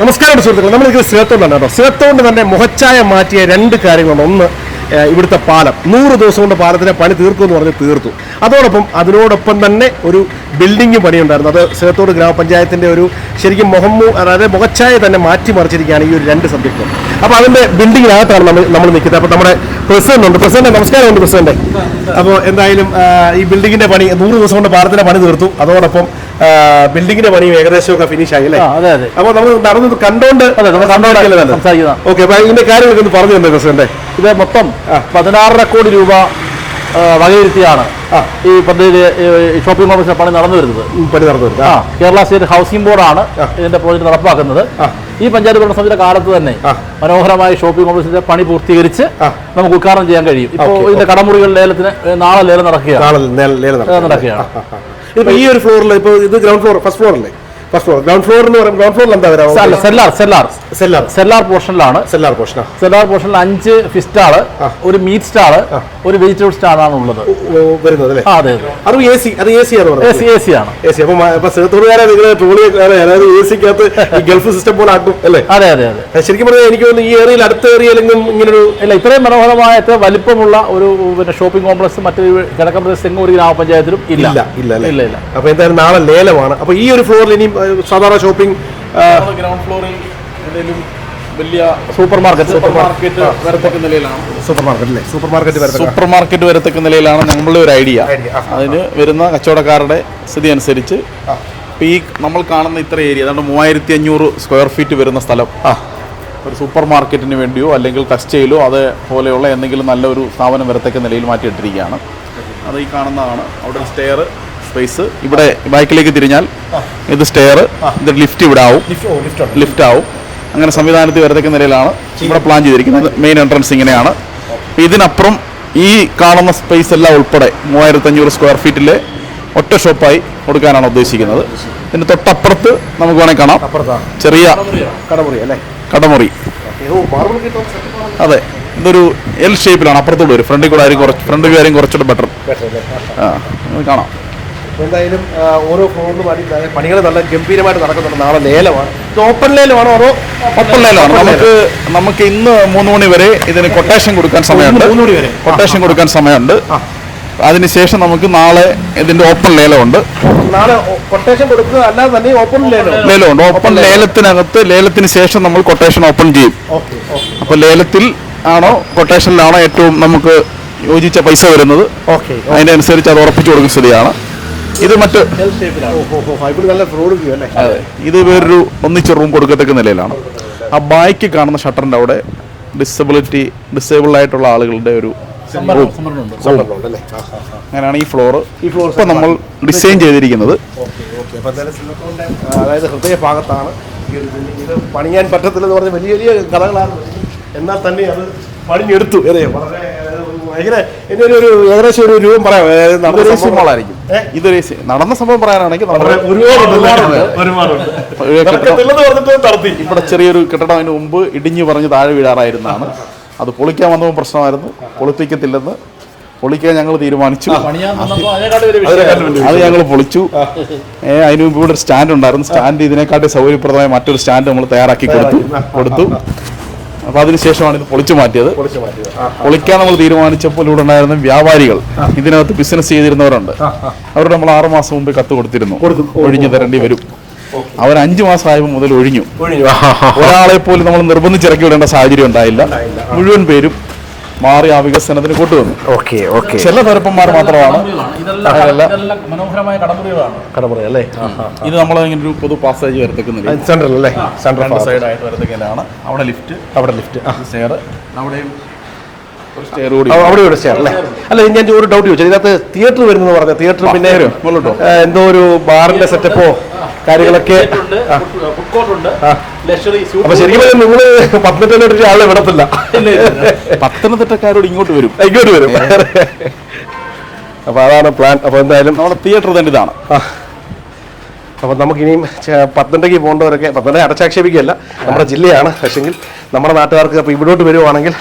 നമസ്കാരം സുഹൃത്തുക്കൾ നമ്മൾ ഇതിൽ സിഹത്തോണ്ടാണ് കേട്ടോ. സിഹത്തോണ്ട് തന്നെ മുഖച്ചായ മാറ്റിയ രണ്ട് കാര്യങ്ങളുണ്ട്. ഒന്ന് ഇവിടുത്തെ പാലം. നൂറ് ദിവസം കൊണ്ട് പാലത്തിന്റെ പണി തീർക്കും എന്ന് പറഞ്ഞ് തീർത്തു. അതോടൊപ്പം അതിനോടൊപ്പം തന്നെ ഒരു ബിൽഡിംഗ് പണിയുണ്ടായിരുന്നു. അത് സിഹത്തോട് ഗ്രാമപഞ്ചായത്തിന്റെ ഒരു ശരിക്കും മുഖമ്മു അതായത് മുഖച്ചായ തന്നെ മാറ്റി മാറ്റിമറിച്ചിരിക്കുകയാണ് ഈ ഒരു രണ്ട് സബ്ജക്റ്റും. അപ്പോൾ അതിന്റെ ബിൽഡിങ്ങിനകത്താണ് നമ്മൾ നമ്മൾ നിൽക്കുന്നത്. അപ്പോൾ നമ്മുടെ പ്രസിഡന്റ് ഉണ്ട്. പ്രസിഡന്റ് നമസ്കാരമുണ്ട് പ്രസിഡന്റ് അപ്പോൾ എന്തായാലും ഈ ബിൽഡിങ്ങിന്റെ പണി നൂറ് ദിവസം കൊണ്ട് പാലത്തിന്റെ പണി തീർത്തു. അതോടൊപ്പം ആ, പണിയും ഏകദേശം ഒക്കെ ഫിനിഷ് ആയി അല്ലേ? ആ, അതെ അതെ. അപ്പോൾ നമ്മൾ നടന്നത് കണ്ടോണ്ട് സംസാരിക്കുന്നത് ഓക്കെ അപ്പൊ ഇതിന്റെ കാര്യങ്ങളൊക്കെ ഒന്ന് പറഞ്ഞു തന്നെ പ്രസിഡന്റ് ഇത് മൊത്തം പതിനാറര കോടി രൂപ വകയിരുത്തിയാണ് ഈ പദ്ധതി ഷോപ്പിംഗ് കോംപ്ലക്സിന്റെ പണി നടന്നു വരുന്നത്. പണി നടന്നു വരുന്നത്. ആ. കേരള സ്റ്റേറ്റ് ഹൗസിംഗ് ബോർഡാണ് ഇതിന്റെ പ്രോജക്ട് നടപ്പാക്കുന്നത്. ഈ പഞ്ചായത്ത് ഭരണസമിതിയുടെ കാലത്ത് തന്നെ മനോഹരമായ ഷോപ്പിംഗ് കോംപ്ലക്സിന്റെ പണി പൂർത്തീകരിച്ച് നമുക്ക് ഉദ്ഘാടനം ചെയ്യാൻ കഴിയും. ഇപ്പോൾ ഇതിന്റെ കടമുറികൾ ലേലത്തിന് നാളെ ലേലം നടക്കുകയാണ്. നടക്കുകയാണ്. ഇപ്പൊ ഈ ഒരു ഫ്ലോറിൽ ഇപ്പൊ ഇത് ഗ്രൗണ്ട് ഫ്ലോർ ഫസ്റ്റ് ഫ്ലോർ അല്ലേ? ഫസ്റ്റ് ഫ്ലോർ ഗ്രൗണ്ട് ഫ്ലോർ എന്ന് പറയുമ്പോൾ ഗ്രൗണ്ട് ഫ്ലോറിൽ എന്താ വരാം? Cellar cellar. സെല്ലാർ. സെല്ലാർ പോർഷനിലാണ്. സെല്ലാർ പോർഷൻ സെല്ലാർ പോർഷനിൽ അഞ്ച് ഫിഷ് സ്റ്റാൾ ഒരു മീറ്റ് സ്റ്റാൾ ഒരു വെജിറ്റബിൾ സ്റ്റാളാണ് ഉള്ളത്. വരുന്നത് അല്ലേ? അതെ അതെ. എ സി അത് എ സി ആണ് എ സി എ സി ആണ്. എ സി അപ്പൊ മ- ഇപ്പൊ നിങ്ങൾ ട്രോളി അതായത് എ സിക്കകത്ത് ഈ ഗൾഫ് സിസ്റ്റം പോലെ ആക്കും അല്ലേ? അതെ അതെ അതെ. ശരിക്കും പറഞ്ഞാൽ എനിക്ക് തോന്നുന്നു ഈ ഏരിയയിൽ അടുത്ത ഏരിയയിലെങ്കിലും ഇങ്ങനൊരു ഇല്ല ഇത്രയും മനോഹരമായ ഇത്ര വലിപ്പമുള്ള ഒരു പിന്നെ ഷോപ്പിംഗ് കോംപ്ലക്സ് മറ്റൊരു കിഴക്കൻ പ്രദേശത്ത് എങ്ങും ഒരു ഗ്രാമപഞ്ചായത്തിലും ഇല്ല. ഇല്ല ഇല്ല ഇല്ല അപ്പൊ എന്തായാലും നാളെ ലേലമാണ്. അപ്പൊ ഈ ഒരു ഫ്ലോറിൽ ഇനി സാധാരണ ഷോപ്പിംഗ് ഗ്രൗണ്ട് ഫ്ലോറിൽ എന്തെങ്കിലും വലിയ സൂപ്പർ മാർക്കറ്റ് സൂപ്പർ മാർക്കറ്റ് വരത്തക്ക നിലയിലാണ്. സൂപ്പർ മാർക്കറ്റ് അല്ലേ സൂപ്പർ മാർക്കറ്റ് വരുന്നത് സൂപ്പർ മാർക്കറ്റ് വരത്തക്ക നിലയിലാണ് നമ്മളുടെ ഒരു ഐഡിയ അതിന് വരുന്ന കച്ചവടക്കാരുടെ സ്ഥിതി അനുസരിച്ച് ഈ നമ്മൾ കാണുന്ന ഇത്ര ഏരിയ അതാണ്ട് മൂവായിരത്തി അഞ്ഞൂറ് സ്ക്വയർ ഫീറ്റ് വരുന്ന സ്ഥലം. ഒരു സൂപ്പർ മാർക്കറ്റിന് വേണ്ടിയോ അല്ലെങ്കിൽ കസ്റ്റയിലോ അതേപോലെയുള്ള എന്തെങ്കിലും നല്ലൊരു സ്ഥാപനം വരത്തക്ക നിലയിൽ മാറ്റിയിട്ടിരിക്കുകയാണ്. അത് ഈ കാണുന്നതാണ്. അവിടെ സ്റ്റെയർ സ്പേസ് ഇവിടെ ബൈക്കിലേക്ക് തിരിഞ്ഞാൽ ഇത് സ്റ്റെയർ ഇത് ലിഫ്റ്റ് ഇവിടെ ആവും. ലിഫ്റ്റ് ആവും. അങ്ങനെ സംവിധാനത്തിൽ വരത്തക്ക നിലയിലാണ് ഇവിടെ പ്ലാൻ ചെയ്തിരിക്കുന്നത്. മെയിൻ എൻട്രൻസ് ഇങ്ങനെയാണ്. ഇതിനപ്പുറം ഈ കാണുന്ന സ്പേസ് എല്ലാം ഉൾപ്പെടെ മൂവായിരത്തഞ്ഞൂറ് സ്ക്വയർ ഫീറ്റിലെ ഒറ്റ ഷോപ്പായി കൊടുക്കാനാണ് ഉദ്ദേശിക്കുന്നത്. ഇതിന് തൊട്ടപ്പുറത്ത് നമുക്ക് വേണമെങ്കിൽ കാണാം. ചെറിയ കടമുറി അല്ലേ? കടമുറി. അതെ. ഇതൊരു എൽ ഷേപ്പിലാണ് അപ്പുറത്തോട് ഒരു ഫ്രണ്ടിൽ കൂടെ ആയിരിക്കും കുറച്ച് ഫ്രണ്ട് വ്യൂ ആയിരിക്കും കുറച്ചുകൂടെ ബെറ്റർ ആ കാണാം. എന്തായാലും ഓരോ ഫ്ലോറിലും അടി പണികൾ നല്ല ഗംഭീരമായിട്ട് നടക്കുന്നുണ്ട്. നാളെ ലേലമാണ്. ഇത് ഓപ്പൺ ലേലമാണോ അതോ ഓപ്പൺ ലേലമാണ്. നമുക്ക് നമുക്ക് ഇന്ന് മൂന്ന് മണി വരെ ഇതിന് കൊട്ടേഷൻ കൊടുക്കാൻ സമയമുണ്ട്. മൂന്ന് മണി വരെ. കൊട്ടേഷൻ കൊടുക്കാൻ സമയമുണ്ട്. അതിനുശേഷം നമുക്ക് നാളെ ഇതിന്റെ ഓപ്പൺ ലേലമുണ്ട്. നാളെ കൊട്ടേഷൻ കൊടുക്കുക. അല്ലാതെ തന്നെ ഓപ്പൺ ലേലം. ലേലമുണ്ട്. ഓപ്പൺ ലേലത്തിനകത്ത് ലേലത്തിന് ശേഷം നമ്മൾ കൊട്ടേഷൻ ഓപ്പൺ ചെയ്യും. അപ്പൊ ലേലത്തിൽ ആണോ കൊട്ടേഷനിലാണോ ഏറ്റവും നമുക്ക് യോജിച്ച പൈസ വരുന്നത്? ഓക്കെ. അതിനനുസരിച്ച് അത് ഉറപ്പിച്ചു കൊടുക്കുന്ന സ്ഥിതിയാണ്. ഇത് മറ്റ് അതെ. ഇത് വേറൊരു ഒന്നിച്ച് റൂം കൊടുക്കത്തക്ക നിലയിലാണ്. ആ ബായ്ക്ക് കാണുന്ന ഷട്ടറിന്റെ അവിടെ ഡിസബിലിറ്റി ഡിസേബിൾ ആയിട്ടുള്ള ആളുകളുടെ ഒരു റൂം. അങ്ങനെയാണ് ഈ ഫ്ലോർ ഈ ഫ്ലോർ ഇപ്പൊ നമ്മൾ ഡിസൈൻ ചെയ്തിരിക്കുന്നത്. അതായത് ഹൃദയ ഭാഗത്താണ്. ഇത് പണിയാൻ പറ്റത്തില്ലെന്ന് പറഞ്ഞ വലിയ വലിയ കഥകളാണ്. എന്നാൽ തന്നെ അത് പണിഞ്ഞെടുത്തു അതെ വളരെ ഭയങ്കര ഒരു ഏകദേശം ഒരു രൂപം പറയാം. നടന്ന ഇതൊരു നടന്ന സംഭവം പറയാനാണെങ്കിൽ ഇവിടെ ചെറിയൊരു കെട്ടിടം അതിന് മുമ്പ് ഇടിഞ്ഞു പറഞ്ഞ് താഴെ വീഴാറായിരുന്നാണ്. അത് പൊളിക്കാൻ വന്നപ്പോൾ പ്രശ്നമായിരുന്നു. പൊളിപ്പിക്കത്തില്ലെന്ന് പൊളിക്കാൻ ഞങ്ങൾ തീരുമാനിച്ചു. അത് ഞങ്ങൾ പൊളിച്ചു. അതിന് മുമ്പ് ഇവിടെ ഒരു സ്റ്റാൻഡ് ഉണ്ടായിരുന്നു. സ്റ്റാൻഡ് ഇതിനെക്കാട്ടി സൗകര്യപ്രദമായ മറ്റൊരു സ്റ്റാൻഡ് നമ്മൾ തയ്യാറാക്കി കൊടുത്തു. കൊടുത്തു. അപ്പൊ അതിനുശേഷമാണ് ഇത് പൊളിച്ചു മാറ്റിയത്. പൊളിക്കാൻ നമ്മൾ തീരുമാനിച്ചപ്പോൾ ഇവിടെ ഉണ്ടായിരുന്ന വ്യാപാരികൾ ഇതിനകത്ത് ബിസിനസ് ചെയ്തിരുന്നവരുണ്ട്. അവരോട് നമ്മൾ ആറു മാസം മുമ്പ് കത്ത് കൊടുത്തിരുന്നു. ഒഴിഞ്ഞു തരേണ്ടി വരും. അവർ അഞ്ചു മാസം ആയപ്പോൾ മുതൽ ഒഴിഞ്ഞു. ഒരാളെ പോലും നമ്മൾ നിർബന്ധിച്ചിറക്കി വിടേണ്ട സാഹചര്യം ഉണ്ടായില്ല. മുഴുവൻ പേരും മാറി ആ വികസനത്തിന് കൊണ്ടുവന്നു. Okay okay. ചില പരപ്പന്മാർ മാത്രമാണ്. മനോഹരമായ കടമുറികളാണ് കടമുറി അല്ലേ. ഇത് നമ്മൾ ഇങ്ങനെ ഒരു പൊതു പാസേജ് വരത്തേക്കുന്നില്ല സെൻട്രൽ അല്ലേ? സെൻട്രൽ സൈഡ് ആയിട്ട് വരത്തക്കലാണ് അവിടെ ലിഫ്റ്റ് അവിടെ ലിഫ്റ്റ് സ്റ്റെയർ അവിടെയും ഒരു സ്റ്റെയർ കൂടി. അവിടെ ഇവിടെ സ്റ്റെയർ അല്ലേ? അല്ല ഞാൻ ഒരു ഡൗട്ട് ചോദിച്ചു. ഇതിനകത്ത് തിയേറ്റർ വരുന്നത് പറഞ്ഞ തിയേറ്റർ പിന്നെ എന്തോ ഒരു ബാറിന്റെ സെറ്റപ്പോ കാര്യങ്ങളൊക്കെ അപ്പൊ ശരിക്കും നിങ്ങൾ പത്തനംതിട്ട ആളെ വിടത്തില്ല. പത്തനംതിട്ടക്കാരോട് ഇങ്ങോട്ട് വരും. ഇങ്ങോട്ട് വരും. അപ്പൊ അതാണ് പ്ലാൻ അപ്പൊ എന്തായാലും നമ്മുടെ തിയേറ്റർ തന്നെ ഇതാണ്. അപ്പൊ നമുക്കിനിയും പത്തനംതിട്ടയ്ക്ക് പോകേണ്ടവരൊക്കെ പത്തനംതിട്ട അടച്ചാക്ഷേപിക്കുകയല്ല നമ്മുടെ ജില്ലയാണ്. പക്ഷെങ്കിൽ നമ്മുടെ നാട്ടുകാർക്ക് അപ്പൊ ഇവിടോട്ട് വരുവാണെങ്കിൽ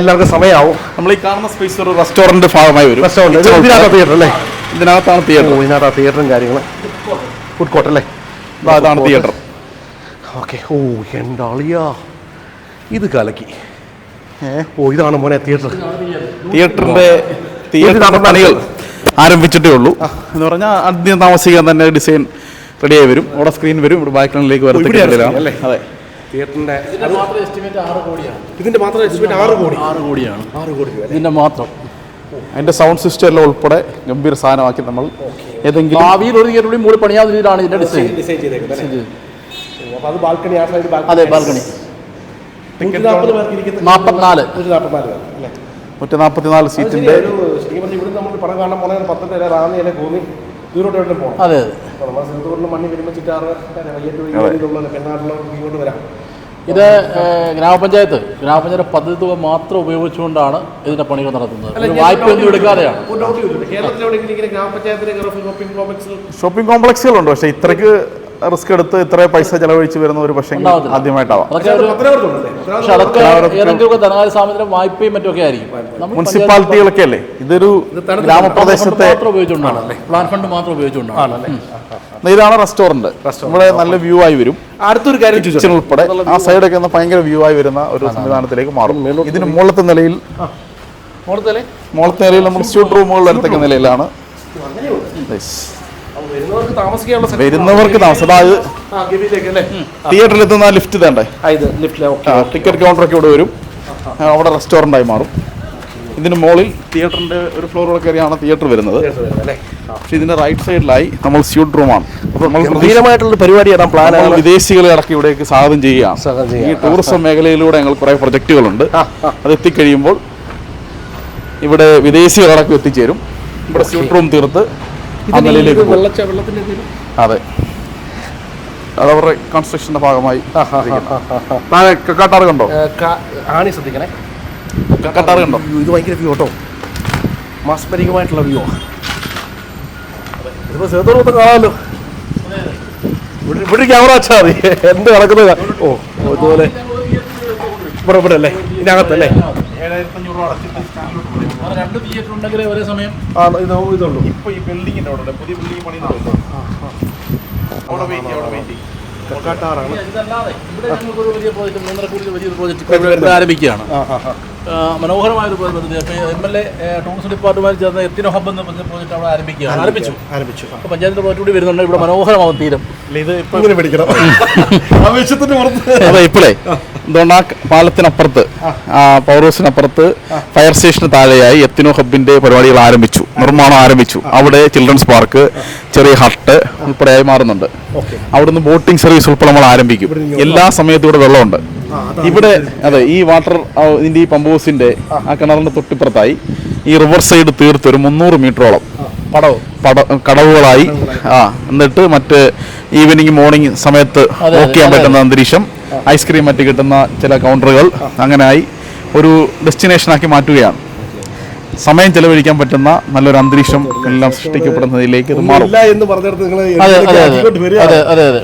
എല്ലാവർക്കും സമയമാവും നമ്മൾ ഈ കാണുന്ന സ്പേസ് ഒരു റെസ്റ്റോറന്റ് ഭാഗമായി വരും. റെസ്റ്റോറന്റ് തിയേറ്റർ അല്ലേ? ഇതിനകത്താണ് തിയേറ്റർ ഓ, ഇതിനകത്താ തിയേറ്ററും കാര്യങ്ങളും. ഫുഡ് കോർട്ട് അല്ലേ അതാണ് തിയേറ്റർ ഓക്കെ. ഓ എന്താളിയാ അളിയാ? ഇത് കലക്കി. ഓ ഇതാണ് മോനെ തിയേറ്റർ തിയേറ്ററിന്റെ തിയേറ്റർ പണികൾ ആരംഭിച്ചിട്ടേ ഉള്ളൂ. എന്ന് പറഞ്ഞാൽ ആദ്യം താമസിക്കാൻ തന്നെ ഡിസൈൻ റെഡിയായി വരും. അവിടെ സ്ക്രീൻ വരും ഇവിടെ ബാക്ക്ഗ്രൗണ്ടിലേക്ക് വരത്തില്ല അല്ലേ? അതെ. തിയേറ്ററിന്റെ മാത്രം എസ്റ്റിമേറ്റ് ആറ് കോടിയാണ്. ഇതിന്റെ മാത്രം എസ്റ്റിമേറ്റ് ആറ് കോടി. ആറ് കോടിയാണ്. ആറ് കോടി ഇതിന്റെ മാത്രം. അതിന്റെ സൗണ്ട് സിസ്റ്റം എല്ലാം ഉൾപ്പെടെ ഗംഭീര സാധനമാക്കി നമ്മൾ ഏതെങ്കിലും ഭാവിയിൽ ഒരു തിയേറ്റർ കൂടി മൂടി പണിയാവുന്ന രീതിയിലാണ് ഇതിന്റെ ഡിസൈൻ ഡിസൈൻ ചെയ്തേക്കുന്നത് അത് ബാൽക്കണി ആ സൈഡ് അതെ ബാൽക്കണി. നാൽപ്പത്തിനാല് നൂറ്റി നാൽപ്പത്തിനാല് സീറ്റിന്റെ ദൂരോട്ട് വേണ്ടി പോകണം അതെ നമ്മൾ സിന്ധൂറിന് മണ്ണി വരുമ്പോൾ ചിറ്റാറ് വയ്യറ്റ് വയ്യുള്ള പെണ്ണാട്ടിലുള്ള ഇങ്ങോട്ട് വരാം. ഇത് ഗ്രാമപഞ്ചായത്ത്. ഗ്രാമപഞ്ചായത്ത് പദ്ധതി തുക മാത്രം ഉപയോഗിച്ചുകൊണ്ടാണ് ഇതിന്റെ പണികൾ നടത്തുന്നത്. ഒരു വായ്പയൊന്നും എടുക്കാതെയാണ്. ഷോപ്പിംഗ് കോംപ്ലക്സുകളുണ്ട് പക്ഷേ ഇത്രയ്ക്ക് റിസ്ക് എടുത്ത് ഇത്ര പൈസ ചെലവഴിച്ച് വരുന്ന ഒരു പക്ഷേ. ആദ്യമായിട്ടാവാം. മുനിസിപ്പാലിറ്റികളൊക്കെ അല്ലേ? ഇതൊരു ഗ്രാമപ്രദേശത്തെ മാത്രം ഉപയോഗിച്ചുകൊണ്ടാണ് പ്ലാൻ ഫണ്ട് മാത്രം ഉപയോഗിച്ചുകൊണ്ടാണ്. ഇതാണ് റെസ്റ്റോറന്റ്. നമ്മുടെ നല്ല വ്യൂ ആയി വരും. അടുത്തൊരു കാര്യം കിച്ചൺ ഉൾപ്പെടെ. ആ സൈഡൊക്കെ ഭയങ്കര വ്യൂ ആയി വരുന്ന ഒരു സംവിധാനത്തിലേക്ക് മാറും. ഇതിന് മുകളിലത്തെ നിലയിൽ മുകളിലത്തെ നിലയിൽ? നമ്മൾ സ്യൂട്ട് റൂമുകൾ വരത്തക്ക നിലയിലാണ്. വരുന്നവർക്ക് താമസിക്കാനുള്ള സ്ഥലം വരുന്നവർക്ക് താമസം. അതായത് തിയേറ്ററിൽ എത്തുന്ന ലിഫ്റ്റ് തേണ്ടേ ഇത് ലിഫ്റ്റിലെ ടിക്കറ്റ് കൗണ്ടറൊക്കെ ഇവിടെ വരും. അവിടെ റെസ്റ്റോറന്റ് ആയി മാറും. ഇതിന് മുകളിൽ തിയേറ്ററിന്റെ ഒരു ഫ്ലോറിൽ കയറിയാണ് തിയേറ്റർ വരുന്നത്. പക്ഷേ ഇതിന്റെ റൈറ്റ് സൈഡിലായി നമ്മൾ സ്യൂട്ട് റൂമാണ്. ഗംഭീരമായിട്ടുള്ള പരിപാടിയാണ് പ്ലാൻ വിദേശികളെ അടക്കം ഇവിടേക്ക് സ്വാഗതം ചെയ്യുകയാണ്. ഈ ടൂറിസം മേഖലയിലൂടെ ഞങ്ങൾ കുറെ പ്രൊജക്റ്റുകളുണ്ട്. അത് എത്തിക്കഴിയുമ്പോൾ ഇവിടെ വിദേശികളടക്കം എത്തിച്ചേരും. ഇവിടെ സ്യൂട്ട് റൂം തീർത്ത് ആ നിലയിലേക്ക് അതെ. അതവരുടെ കൺസ്ട്രക്ഷന്റെ ഭാഗമായി കക്കാട്ടാറ് കണ്ടോ? ആണി ശ്രദ്ധിക്കണേ. കക്കാട്ടാറ് കണ്ടോ? ഇത് ഭയങ്കര വ്യൂ കേട്ടോ. മാസ്മരികമായിട്ടുള്ള വ്യൂ ഇതിപ്പോ സേതോട് മൊത്തം കാണാമല്ലോ. ഇവിടെ ക്യാമറ വെച്ചാൽ മതി. എന്ത് നടക്കുന്നത്? ഓ ഇതുപോലെ. ഇവിടെ ഇവിടെ അല്ലേ? ഇതിനകത്തല്ലേ? രണ്ട് തിയേറ്റർ ഉണ്ടെങ്കിലേ ഒരേ സമയം ആ ഇത് ഇതുള്ളൂ. ഇപ്പൊ ഈ ബിൽഡിങ്ങിന്റെ അവിടെ പുതിയ ബിൽഡിംഗ് പണി അവിടെ വെയിറ്റ് അവിടെ വെയിറ്റ് കക്കാട്ടാറാണ്. ഇതല്ലാതെ. ഇവിടെ ഞങ്ങൾക്കൊരു വലിയ പ്രോജക്റ്റ് മൂന്നര കോടി വലിയൊരു പ്രോജക്റ്റ്. ആരംഭിക്കുകയാണ്. മനോഹരമായ ഒരു M L A tourism department ചേർന്ന് എത്തിനോ ഹബ് എന്ന പ്രോജക്റ്റ് അവിടെ ആരംഭിക്കുകയാണ്. ആരംഭിച്ചു. ആരംഭിച്ചു അപ്പോൾ പഞ്ചായത്തിന്റെ പ്രോജക്റ്റ് കൂടി വരുന്നുണ്ട്. ഇവിടെ മനോഹരമാവും തീരം. ഇത് ഇപ്പൊ ഇങ്ങനെ പിടിക്കണം. ആവശ്യത്തിന് പുറത്ത്. അതെ ഇപ്പോഴേ എന്തുകൊണ്ട് ആ പാലത്തിനപ്പുറത്ത് ആ. പവർ ഹൗസിനപ്പുറത്ത് ഫയർ സ്റ്റേഷന് താഴെയായി എത്തിനോ ഹബിന്റെ പരിപാടികൾ ആരംഭിച്ചു നിർമ്മാണം ആരംഭിച്ചു. അവിടെ ചിൽഡ്രൻസ് പാർക്ക് ചെറിയ ഹട്ട് ഉൾപ്പെടെയായി മാറുന്നുണ്ട്. അവിടെ നിന്ന് ബോട്ടിംഗ് സർവീസ് ഉൾപ്പെടെ നമ്മൾ ആരംഭിക്കും എല്ലാ സമയത്തും ഇവിടെ വെള്ളമുണ്ട് ഇവിടെ അതെ ഈ വാട്ടർ ഇതിന്റെ ഈ പമ്പ് ഹൗസിന്റെ ആ കിണറിന്റെ തൊട്ടിപ്പുറത്തായി ഈ റിവർ സൈഡ് തീർത്ത് ഒരു മുന്നൂറ് മീറ്ററോളം പടവ് പട കടവുകളായി ആ എന്നിട്ട് മറ്റ് ഈവനിങ് മോർണിംഗ് സമയത്ത് ഓക്കെ വോക്ക് ചെയ്യാൻ പറ്റുന്ന അന്തരീക്ഷം ഐസ്ക്രീം മറ്റ് കിട്ടുന്ന ചില കൗണ്ടറുകൾ അങ്ങനെയായി ഒരു ഡെസ്റ്റിനേഷനാക്കി മാറ്റുകയാണ്. സമയം ചെലവഴിക്കാൻ പറ്റുന്ന നല്ലൊരു അന്തരീക്ഷം എല്ലാം സൃഷ്ടിക്കപ്പെടുന്നതിലേക്ക് ഇത് മാറും. ഇല്ല എന്ന് പറഞ്ഞിടത്ത് നിങ്ങൾ അതെ അതെ അതെ അതെ. അതെ അതെ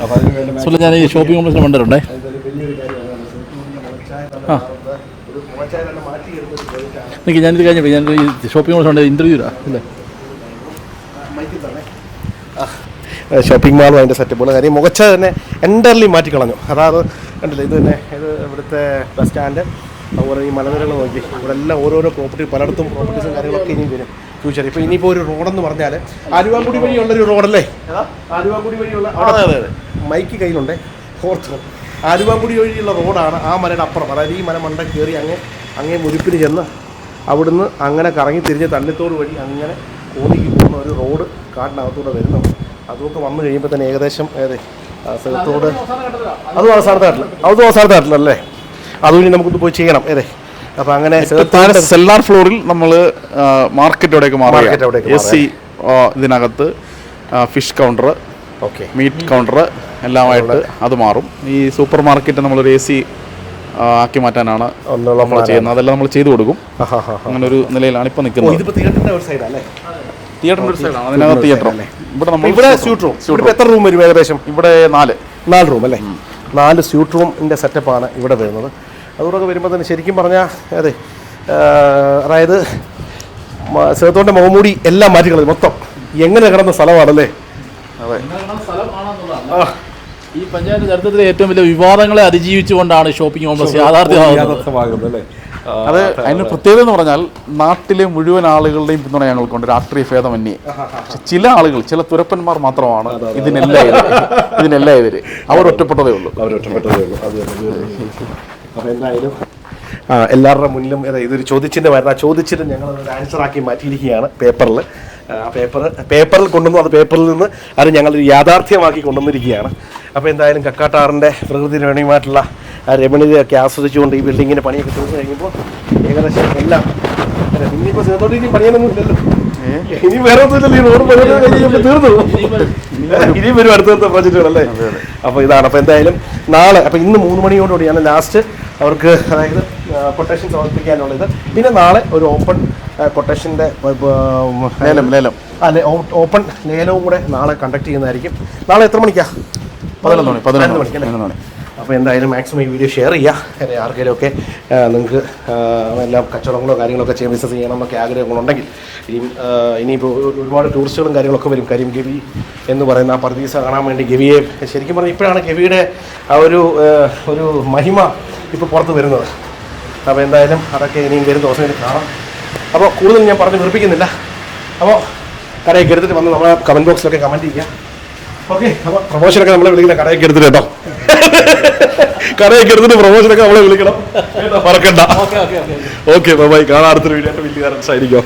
ഞാൻ ഈ ഷോപ്പിംഗ് കോംപ്ലക്സിന് കണ്ടിട്ടുണ്ടേ ആ. എനിക്ക് ഞാനിത് കഴിഞ്ഞപ്പോൾ ഞാൻ ഈ ഷോപ്പിംഗ് കോംപ്ലക്സ് ഉണ്ട് ഇന്റർവ്യൂ അല്ലേ ഷോപ്പിംഗ് മാളും അതിന്റെ സെറ്റപ്പുകൾ കാര്യം. മുഖച്ച തന്നെ എന്റർലി മാറ്റിക്കളഞ്ഞു. അതായത് കണ്ടില്ലേ? ഇത് തന്നെ. ഇത് ഇവിടുത്തെ ബസ് സ്റ്റാൻഡ് അതുപോലെ ഈ മലനിരകൾ നോക്കി. ഇവിടെ എല്ലാം ഓരോരോ പ്രോപ്പർട്ടി പലയിടത്തും പ്രോപ്പർട്ടീസും കാര്യങ്ങളൊക്കെ ഇനിയും വരും. ഫ്യൂച്ചർ ഇപ്പോൾ ഇനിയിപ്പോൾ ഒരു റോഡെന്ന് പറഞ്ഞാൽ ആലുവാക്കുടി വഴിയുള്ളൊരു റോഡല്ലേ ആലുവാക്കുടി വഴിയുള്ള അതെ മൈക്ക് കയ്യിലുണ്ട്. ഓർത്തു. ആലുവാക്കുടി വഴിയുള്ള റോഡാണ് ആ മലയുടെ അപ്പുറം. അതായത് ഈ മല മണ്ട കയറി അങ്ങ് അങ്ങേ മുരിപ്പിന് ചെന്ന് അവിടുന്ന് അങ്ങനെ കറങ്ങി തിരിഞ്ഞ് തണ്ണിത്തോട് വഴി അങ്ങനെ കോന്നിക്ക് പോകുന്ന ഒരു റോഡ് കാട്ടിനകത്തൂടെ വരുന്നുണ്ട്. അതൊക്കെ വന്നു കഴിയുമ്പോൾ തന്നെ ഏകദേശം ഏതെ സ്ഥലത്തോട് അതും അവസാനത്തെ അതും അവസാനത്തെ കാട്ടിലല്ലേ? അതും ഇനി നമുക്കൊന്ന് പോയി ചെയ്യണം. ഏതെ? അപ്പോൾ അങ്ങനെ സെല്ലാർ ഫ്ലോറിൽ നമ്മൾ മാർക്കറ്റോടേക്ക് മാറുക അവിടേക്ക് എസ് സി ഇതിനകത്ത് fish counter okay. Meat counter എല്ലാമായിട്ട് അത് മാറും. ഈ സൂപ്പർ മാർക്കറ്റ് നമ്മളൊരു എ സി ആക്കി മാറ്റാനാണ് നമ്മൾ ചെയ്യുന്നത്. അതെല്ലാം നമ്മൾ ചെയ്തു കൊടുക്കും. അങ്ങനെ ഒരു നിലയിലാണ് ഇപ്പൊ നിൽക്കുന്നത്. ഒരു ഒരു സൈഡാണ് അതിനകത്ത് തിയേറ്റർ ഇവിടെ നമ്മൾ ഇവിടെ സ്യൂട്ട് റൂം ഇവിടെ എത്ര റൂം വരും ഏകദേശം? ഇവിടെ നാല്. നാല് റൂം അല്ലേ? നാല് സ്യൂട്ട് റൂമിന്റെ സെറ്റപ്പാണ് ഇവിടെ വരുന്നത്. അതുകൂടെ വരുമ്പോൾ തന്നെ ശരിക്കും പറഞ്ഞാൽ അതെ അതായത് സേത്തോന്റെ മുഖമൂടി എല്ലാം മാറ്റിക്കളഞ്ഞു മൊത്തം. എങ്ങനെ കിടന്ന സ്ഥലമാണല്ലേ? അതെ. ആ ഈ പഞ്ചായത്ത് ചരിത്രത്തിലെ ഏറ്റവും വലിയ വിവാദങ്ങളെ അതിജീവിച്ചുകൊണ്ടാണ് ഷോപ്പിംഗ് കോംപ്ലക്സ് യാഥാർത്ഥ്യമാകുന്നത്. അത് അതിന് പ്രത്യേകത എന്ന് പറഞ്ഞാൽ നാട്ടിലെ മുഴുവൻ ആളുകളുടെയും പിന്തുണ ഞങ്ങൾക്കുണ്ട്. രാഷ്ട്രീയ ഭേദമന്യേ പക്ഷെ ചില ആളുകൾ ചില തുരപ്പന്മാർ മാത്രമാണ് ഇതിനെല്ലാം ഇതിനെല്ലാം എതിര്. അവർ ഒറ്റപ്പെട്ടതേ ഉള്ളൂ. എല്ലാവരുടെ മുന്നിലും ഇതൊരു ചോദ്യചിഹ്നമായിരുന്നു ആ ചോദ്യചിഹ്നം ഞങ്ങൾ ആൻസർ ആക്കി മാറ്റിയിരിക്കുകയാണ് പേപ്പറിൽ പേപ്പർ പേപ്പറിൽ കൊണ്ടുവന്നു. അത് പേപ്പറിൽ നിന്ന് അത് ഞങ്ങൾ യാഥാർത്ഥ്യമാക്കി കൊണ്ടുവന്നിരിക്കുകയാണ്. അപ്പോൾ എന്തായാലും കക്കാട്ടാറിന്റെ പ്രകൃതി രമണീയമായിട്ടുള്ള രമണീയതയൊക്കെ ആസ്വദിച്ചുകൊണ്ട് ഈ ബിൽഡിങ്ങിന്റെ പണിയൊക്കെ തീർന്നു കഴിയുമ്പോൾ ഏകദേശം എല്ലാം ഇനിയിപ്പോൾ സിനിമത്തോട്ട് ഇനി പണിയാനൊന്നും ഇല്ലല്ലോ ഇനി വേറെ ഒന്നുമില്ലല്ലോ ഈ റോഡ് പണി കഴിയുമ്പോൾ തീർന്നു. ഇനിയും വരും അടുത്തടുത്ത പ്രോജക്റ്റുകളല്ലേ അപ്പോൾ ഇതാണ്. അപ്പോൾ എന്തായാലും നാളെ അപ്പോൾ ഇന്ന് മൂന്ന് മണിയോടുകൂടിയാണ് ലാസ്റ്റ് അവർക്ക് അതായത് കൊട്ടേഷൻ സമർപ്പിക്കാനുള്ളത്. പിന്നെ നാളെ ഒരു ഓപ്പൺ കൊട്ടേഷന്റെ ലേലം ലേലം. അല്ലെ ഓപ്പൺ ലേലവും കൂടെ നാളെ കണ്ടക്ട് ചെയ്യുന്നതായിരിക്കും. നാളെ എത്ര മണിക്കാ? പതിനൊന്ന് മണി പതിനൊന്ന് മണി പതിനൊന്ന് മണി. അപ്പോൾ എന്തായാലും മാക്സിമം ഈ വീഡിയോ ഷെയർ ചെയ്യുക ആർക്കെങ്കിലും ഒക്കെ നിങ്ങൾക്ക് എല്ലാം കച്ചവടങ്ങളോ കാര്യങ്ങളൊക്കെ ചെയ്യാൻ ബിസിനസ് ചെയ്യണം എന്നൊക്കെ ആഗ്രഹങ്ങളുണ്ടെങ്കിൽ ഇനിയും ഇനിയിപ്പോൾ ഒരുപാട് ടൂറിസ്റ്റുകളും കാര്യങ്ങളൊക്കെ വരും. കാര്യം ഗവി എന്ന് പറയുന്ന ആ പർദീസ കാണാൻ വേണ്ടി ഗവിയെ ശരിക്കും പറഞ്ഞാൽ ഇപ്പോഴാണ് ഗവിയുടെ ആ ഒരു ഒരു മഹിമ ഇപ്പോൾ പുറത്ത് വരുന്നത്. അപ്പോൾ എന്തായാലും അതൊക്കെ ഇനിയും വരും ദിവസങ്ങളിൽ കാണാം. അപ്പോൾ കൂടുതൽ ഞാൻ പറഞ്ഞ് വെറുപ്പിക്കുന്നില്ല. അപ്പോൾ കടയൊക്കെ എടുത്തിട്ട് വന്ന് നമ്മളെ കമന്റ് ബോക്സിലൊക്കെ കമന്റ് ചെയ്യാം. ഓക്കെ അപ്പോൾ പ്രൊമോഷനൊക്കെ നമ്മളെ വിളിക്കുന്ന കടയൊക്കെ എടുത്തിട്ട് കേട്ടോ. കടയൊക്കെ എടുത്തിട്ട് പ്രൊമോഷനൊക്കെ നമ്മളെ വിളിക്കണം. മറക്കണ്ട. Okay okay okay okay bye കാണാൻ അടുത്തൊരു വീഡിയോ ആയിട്ട് വലിയ ആയിരിക്കും